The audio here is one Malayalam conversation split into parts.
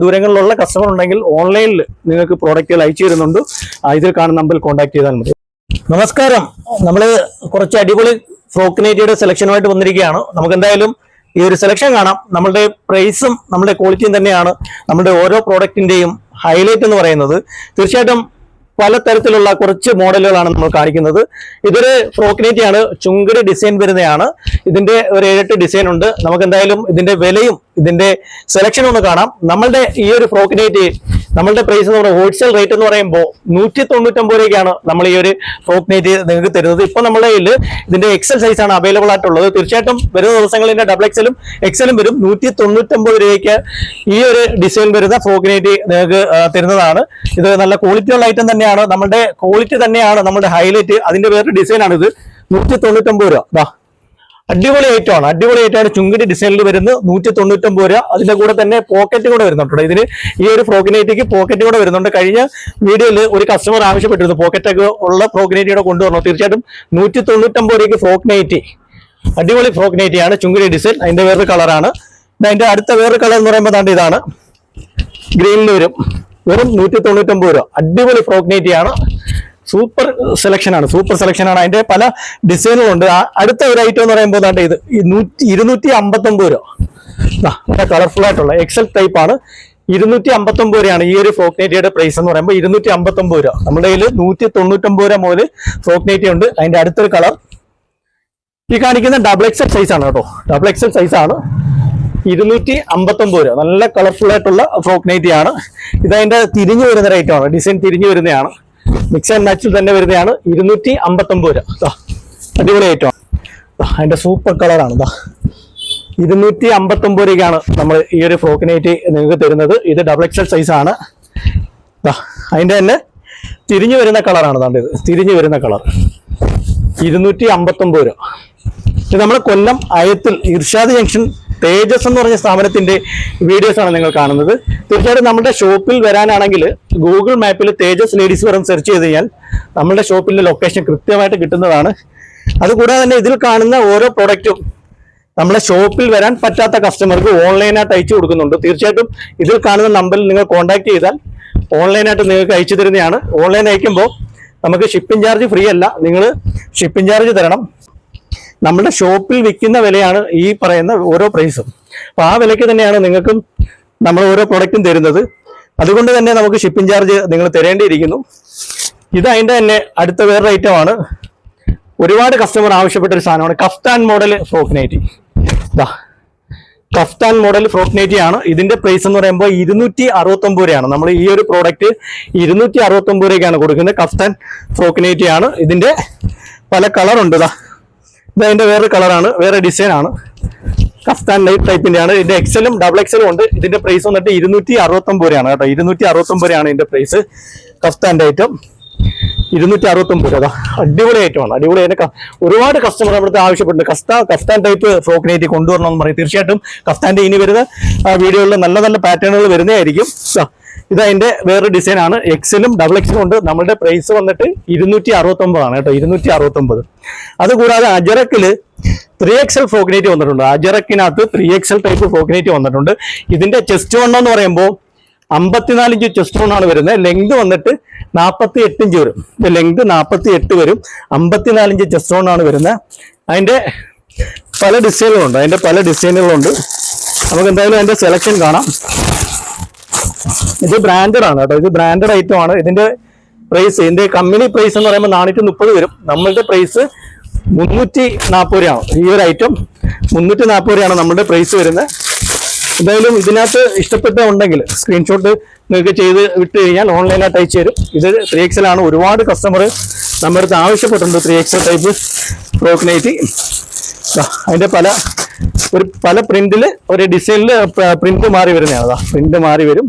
ദൂരങ്ങളിലുള്ള കസ്റ്റമർ ഉണ്ടെങ്കിൽ ഓൺലൈനിൽ നിങ്ങൾക്ക് പ്രോഡക്റ്റുകൾ അയച്ചു തരുന്നുണ്ട്. ഇതിൽ കാണുന്ന നമ്പറിൽ കോൺടാക്ട് ചെയ്താൽ മതി. നമസ്കാരം. നമ്മൾ കുറച്ച് അടിപൊളി ഫ്രോക്ക് നൈറ്റിയുടെ സെലക്ഷനുമായിട്ട് വന്നിരിക്കുകയാണ്. നമുക്ക് എന്തായാലും ഈ ഒരു സെലക്ഷൻ കാണാം. നമ്മളുടെ പ്രൈസും നമ്മുടെ ക്വാളിറ്റിയും തന്നെയാണ്. നമ്മുടെ ഓരോ പ്രോഡക്റ്റിന്റെയും ഹൈലൈറ്റ് എന്ന് പറയുന്നത്. തീർച്ചയായിട്ടും പലതരത്തിലുള്ള കുറച്ച് മോഡലുകളാണ് നമ്മൾ കാണിക്കുന്നത്. ഇതൊരു ഫ്രോക്ക് ആണ് ചുങ്കടി ഡിസൈൻ വരുന്നതാണ് ഇതിന്റെ ഒരു ഏഴെട്ട് ഡിസൈൻ ഉണ്ട്. നമുക്ക് എന്തായാലും ഇതിന്റെ വിലയും ഇതിന്റെ സെലക്ഷനും ഒന്ന് കാണാം. നമ്മളുടെ ഈ ഒരു ഫ്രോക്ക് നൈറ്റി നമ്മളുടെ പ്രൈസ് പറയുന്നത് ഹോൾസെയിൽ റേറ്റ് എന്ന് പറയുമ്പോൾ നൂറ്റി തൊണ്ണൂറ്റൊമ്പത് രൂപയ്ക്കാണ് നമ്മൾ ഈ ഒരു ഫ്രോക്ക് നെറ്റ് നിങ്ങൾക്ക് തരുന്നത്. ഇപ്പൊ നമ്മുടെ കയ്യിൽ ഇതിന്റെ എക്സൽ സൈസ് ആണ് അവൈലബിൾ ആയിട്ടുള്ളത്. തീർച്ചയായിട്ടും വരുന്ന ദിവസങ്ങളിൽ ഡബിൾ എക്സലും എക്സലും വരും. നൂറ്റി തൊണ്ണൂറ്റൊമ്പത് രൂപയ്ക്ക് ഈ ഒരു ഡിസൈൻ വരുന്ന ഫ്രോക്ക് നെറ്റ് നിങ്ങൾക്ക് തരുന്നതാണ്. ഇത് നല്ല ക്വാളിറ്റി ഉള്ള ഐറ്റം തന്നെയാണ്. നമ്മുടെ ക്വാളിറ്റി തന്നെയാണ്. നമ്മുടെ ഹൈലൈറ്റ് അതിന്റെ വേറൊരു ഇത് നൂറ്റി തൊണ്ണൂറ്റൊമ്പത് രൂപ. അടിപൊളി ഐറ്റം ആണ്. അടിപൊളി ഐറ്റം ആണ്. ചുങ്കടി ഡിസൈനിൽ വരുന്നത് നൂറ്റി തൊണ്ണൂറ്റൊമ്പത് രൂപ. അതിന്റെ കൂടെ തന്നെ പോക്കറ്റ് കൂടെ വരുന്നുണ്ട് ഇതിന് ഈ ഒരു ഫ്രോഗിനൈറ്റിക്ക് പോക്കറ്റ് കൂടെ വരുന്നുണ്ട്. കഴിഞ്ഞ വീഡിയോയിൽ ഒരു കസ്റ്റമർ ആവശ്യപ്പെട്ടിരുന്നു. പോക്കറ്റ് ഒക്കെ ഉള്ള ഫ്രോഗിനൈറ്റിയുടെ കൊണ്ടുവരണം. തീർച്ചയായിട്ടും നൂറ്റി തൊണ്ണൂറ്റൊമ്പത് രൂപയ്ക്ക് ഫ്രോഗ്നൈറ്റി അടിപൊളി ഫ്രോക്ക് നൈറ്റി ആണ്. ചുങ്കടി ഡിസൈൻ അതിന്റെ വേറൊരു കളറാണ് അതിന്റെ അടുത്ത വേറൊരു കളർ എന്ന് പറയുമ്പോൾ തന്നെ ഇതാണ്. ഗ്രീനിൽ വരും. വെറും നൂറ്റി തൊണ്ണൂറ്റൊമ്പത് രൂപ. അടിപൊളി ആണ്. സൂപ്പർ സെലക്ഷൻ ആണ്. സൂപ്പർ സെലക്ഷൻ ആണ്. അതിന്റെ പല ഡിസൈനുകളുണ്ട് അടുത്ത ഒരു ഐറ്റം എന്ന് പറയുമ്പോൾ ദാണ്ട് ഇത്. നൂറ്റി ഇരുന്നൂറ്റി അമ്പത്തൊമ്പത് രൂപ കളർഫുൾ ആയിട്ടുള്ള എക്സൽ ടൈപ്പ് ആണ്. ഇരുന്നൂറ്റി അമ്പത്തൊമ്പത് രൂപയാണ് ഈ ഒരു ഫ്രോക്ക് നൈറ്റിയുടെ പ്രൈസ് എന്ന് പറയുമ്പോൾ ഇരുന്നൂറ്റി അമ്പത്തൊമ്പത് രൂപ. നമ്മുടെ കയ്യിൽ നൂറ്റി തൊണ്ണൂറ്റൊമ്പത് രൂപ മുതൽ ഫ്രോക്ക് നൈറ്റി ഉണ്ട്. അതിന്റെ അടുത്തൊരു കളർ ഈ കാണിക്കുന്ന ഡബിൾ എക്സൽ സൈസ് ആണ് കേട്ടോ. ഡബിൾ എക്സൽ സൈസ് ആണ്. ഇരുന്നൂറ്റി അമ്പത്തൊമ്പത് രൂപ. നല്ല കളർഫുൾ ആയിട്ടുള്ള ഫ്രോക്ക് നൈറ്റി ആണ്. ഇതതിന്റെ തിരിഞ്ഞു വരുന്ന റേറ്റ് ആണ്. ഡിസൈൻ തിരിഞ്ഞു വരുന്നതാണ്. മിക്സ് ആൻഡ് മാച്ചിൽ തന്നെ വരുന്നതാണ്. ഇരുന്നൂറ്റി അമ്പത്തൊമ്പത് രൂപ അടിപൊളി ഐറ്റം അതിന്റെ സൂപ്പർ കളറാണ് ദാ ഇരുന്നൂറ്റി അമ്പത്തൊമ്പത് രൂപയ്ക്കാണ് നമ്മൾ ഈ ഒരു ഫ്രോക്കിനേറ്റ് നിങ്ങൾക്ക് തരുന്നത്. ഇത് ഡബിൾ എക്സൽ സൈസ് ആണ്. ദാ, അതിന്റെ തന്നെ തിരിഞ്ഞു വരുന്ന കളറാണ് ഇത് തിരിഞ്ഞു വരുന്ന കളർ ഇരുന്നൂറ്റി അമ്പത്തൊമ്പത് രൂപ. ഇത് നമ്മൾ കൊല്ലം അയത്തിൽ ഇർഷാദ് ജംഗ്ഷൻ തേജസ് എന്ന് പറഞ്ഞ സ്ഥാപനത്തിന്റെ വീഡിയോസ് ആണ് നിങ്ങൾ കാണുന്നത്. തീർച്ചയായിട്ടും നമ്മുടെ ഷോപ്പിൽ വരാനാണെങ്കിൽ ഗൂഗിൾ മാപ്പിൽ തേജസ് ലേഡീസ് വെറും സെർച്ച് ചെയ്ത് കഴിഞ്ഞാൽ നമ്മുടെ ഷോപ്പിന്റെ ലൊക്കേഷൻ കൃത്യമായിട്ട് കിട്ടുന്നതാണ്. അതുകൂടാതെ തന്നെ ഇതിൽ കാണുന്ന ഓരോ പ്രൊഡക്റ്റും നമ്മുടെ ഷോപ്പിൽ വരാൻ പറ്റാത്ത കസ്റ്റമർക്ക് ഓൺലൈനായിട്ട് അയച്ചു കൊടുക്കുന്നുണ്ട്. തീർച്ചയായിട്ടും ഇതിൽ കാണുന്ന നമ്പറിൽ നിങ്ങൾ കോൺടാക്ട് ചെയ്താൽ ഓൺലൈനായിട്ട് നിങ്ങൾക്ക് അയച്ചു തരുന്നതാണ്. ഓൺലൈൻ അയക്കുമ്പോൾ നമുക്ക് ഷിപ്പിംഗ് ചാർജ് ഫ്രീ അല്ല. നിങ്ങൾ ഷിപ്പിംഗ് ചാർജ് തരണം. നമ്മുടെ ഷോപ്പിൽ വിൽക്കുന്ന വിലയാണ് ഈ പറയുന്ന ഓരോ പ്രൈസും അപ്പൊ ആ വിലയ്ക്ക് തന്നെയാണ് നിങ്ങൾക്കും നമ്മൾ ഓരോ പ്രൊഡക്റ്റും തരുന്നത്. അതുകൊണ്ട് തന്നെ നമുക്ക് ഷിപ്പിംഗ് ചാർജ് നിങ്ങൾ തരേണ്ടിയിരിക്കുന്നു. ഇത് അതിന്റെ തന്നെ അടുത്ത വേറൊരു ഐറ്റമാണ് ഒരുപാട് കസ്റ്റമർ ആവശ്യപ്പെട്ട ഒരു സാധനമാണ് kaftan model frock nighty kaftan model frock nighty ആണ്. ഇതിന്റെ പ്രൈസ് എന്ന് പറയുമ്പോൾ ഇരുന്നൂറ്റി അറുപത്തൊമ്പത് രൂപയാണ്. നമ്മൾ ഈ ഒരു പ്രോഡക്റ്റ് ഇരുന്നൂറ്റി അറുപത്തൊമ്പത് രൂപയ്ക്കാണ് കൊടുക്കുന്നത് കഫ്താൻ ഫ്രോക്ക് നൈറ്റി ആണ്. ഇതിന്റെ പല കളർ ഉണ്ട് ഇതാ ഇത് അതിന്റെ വേറെ കളറാണ് വേറെ ഡിസൈൻ ആണ്. കഫ്താൻ ലൈറ്റ് ടൈപ്പിന്റെയാണ് ആണ്. ഇതിന്റെ എക്സലും ഡബിൾ എക്സലും ഉണ്ട്. ഇതിന്റെ പ്രൈസ് വന്നിട്ട് ഇരുന്നൂറ്റി അറുപത്തൊമ്പത് രൂപയാണ് കേട്ടോ. ഇരുന്നൂറ്റി അറുപത്തൊമ്പത് രൂപയാണ് ഇതിന്റെ പ്രൈസ് കഫ്താന്റെ ഐറ്റം ഇരുന്നൂറ്റി അറുപത്തൊമ്പത് രൂപ. അടിപൊളി ഐറ്റമാണ് അടിപൊളി അതിന് ക- ഒരുപാട് കസ്റ്റമർ അവിടുത്തെ ആവശ്യപ്പെടുന്നുണ്ട് കസ്താ കഫ്താൻ ടൈപ്പ് ഫ്രോക്ക് നൈറ്റി കൊണ്ടുവരണമെന്ന് പറയും. തീർച്ചയായിട്ടും കഫ്താന്റെ ഇനി വരുന്ന വീഡിയോകളിൽ നല്ല നല്ല പാറ്റേണുകൾ വരുന്നതായിരിക്കും ഇത് അതിന്റെ വേറൊരു ഡിസൈൻ ആണ്. എക്സലും ഡബിൾ എക്സലും ഉണ്ട്. നമ്മുടെ പ്രൈസ് വന്നിട്ട് ഇരുന്നൂറ്റി അറുപത്തൊമ്പതാണ് കേട്ടോ ഇരുന്നൂറ്റി അറുപത്തൊമ്പത് അതുകൂടാതെ അജറക്കിൽ ത്രീ എക്സൽ ഫോക്കിനേറ്റ് വന്നിട്ടുണ്ട്. അജറക്കിനകത്ത് ത്രീ എക്സൽ ടൈപ്പ് ഫോക്കിനേറ്റ് വന്നിട്ടുണ്ട്. ഇതിന്റെ ചെസ്റ്റ് വണ്ണം എന്ന് പറയുമ്പോൾ അമ്പത്തിനാല് ഇഞ്ച് ചെസ്റ്റ് ആണ് വരുന്നത്. ലെങ്ത് വന്നിട്ട് നാൽപ്പത്തി എട്ട് ഇഞ്ച് വരും. ലെങ്ത് നാൽപ്പത്തി എട്ട് വരും. അമ്പത്തിനാല് ഇഞ്ച് ചെസ്റ്റ് ആണ് വരുന്നത്. അതിന്റെ പല ഡിസൈനുകളുണ്ട് അതിന്റെ പല ഡിസൈനുകളുണ്ട് നമുക്ക് എന്തായാലും അതിന്റെ സെലക്ഷൻ കാണാം. ഇത് ബ്രാൻഡഡ് ആണ് കേട്ടോ. ഇത് ബ്രാൻഡഡ് ഐറ്റം ആണ്. ഇതിന്റെ പ്രൈസ് ഇതിന്റെ കമ്പനി പ്രൈസ് എന്ന് പറയുമ്പോൾ നാനൂറ്റി മുപ്പത് വരും. നമ്മളുടെ പ്രൈസ് മുന്നൂറ്റി നാൽപ്പത് രൂപയാണ്. ഈ ഒരു ഐറ്റം മുന്നൂറ്റി നാൽപ്പത് രൂപയാണ് നമ്മളുടെ പ്രൈസ് വരുന്നത്. എന്തായാലും ഇതിനകത്ത് ഇഷ്ടപ്പെട്ട ഉണ്ടെങ്കിൽ സ്ക്രീൻഷോട്ട് നിങ്ങൾക്ക് ചെയ്ത് വിട്ട് കഴിഞ്ഞാൽ ഓൺലൈനായിട്ട് അയച്ചു തരും. ഇത് ത്രീ ആണ്. ഒരുപാട് കസ്റ്റമർ നമ്മുടെ അടുത്ത് ആവശ്യപ്പെട്ടിട്ടുണ്ട് three XL type frock nighty അതിന്റെ പല ഒരു പല പ്രിന്റിൽ ഒരു ഡിസൈനിൽ പ്രിന്റ് മാറി വരുന്നതാണ്. പ്രിന്റ് മാറി വരും.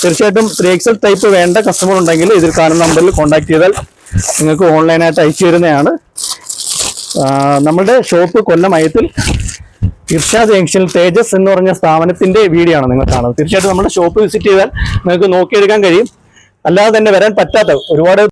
തീർച്ചയായിട്ടും ത്രീ എക്സൽ ടൈപ്പ് വേണ്ട കസ്റ്റമർ ഉണ്ടെങ്കിൽ ഇതിൽ കാണുന്ന നമ്പറിൽ കോൺടാക്ട് ചെയ്താൽ നിങ്ങൾക്ക് ഓൺലൈനായിട്ട് അയച്ചു തരുന്നതാണ്. നമ്മുടെ ഷോപ്പ് കൊല്ലം അയത്തിൽ ഇർഷാദ് ജംഗ്ഷനിൽ തേജസ് എന്ന് പറഞ്ഞ സ്ഥാപനത്തിന്റെ വീഡിയോ ആണ് നിങ്ങൾ കാണുന്നത്. തീർച്ചയായിട്ടും നമ്മുടെ ഷോപ്പ് വിസിറ്റ് ചെയ്താൽ നിങ്ങൾക്ക് നോക്കിയെടുക്കാൻ കഴിയും. അല്ലാതെ തന്നെ വരാൻ പറ്റാത്ത ഒരുപാട്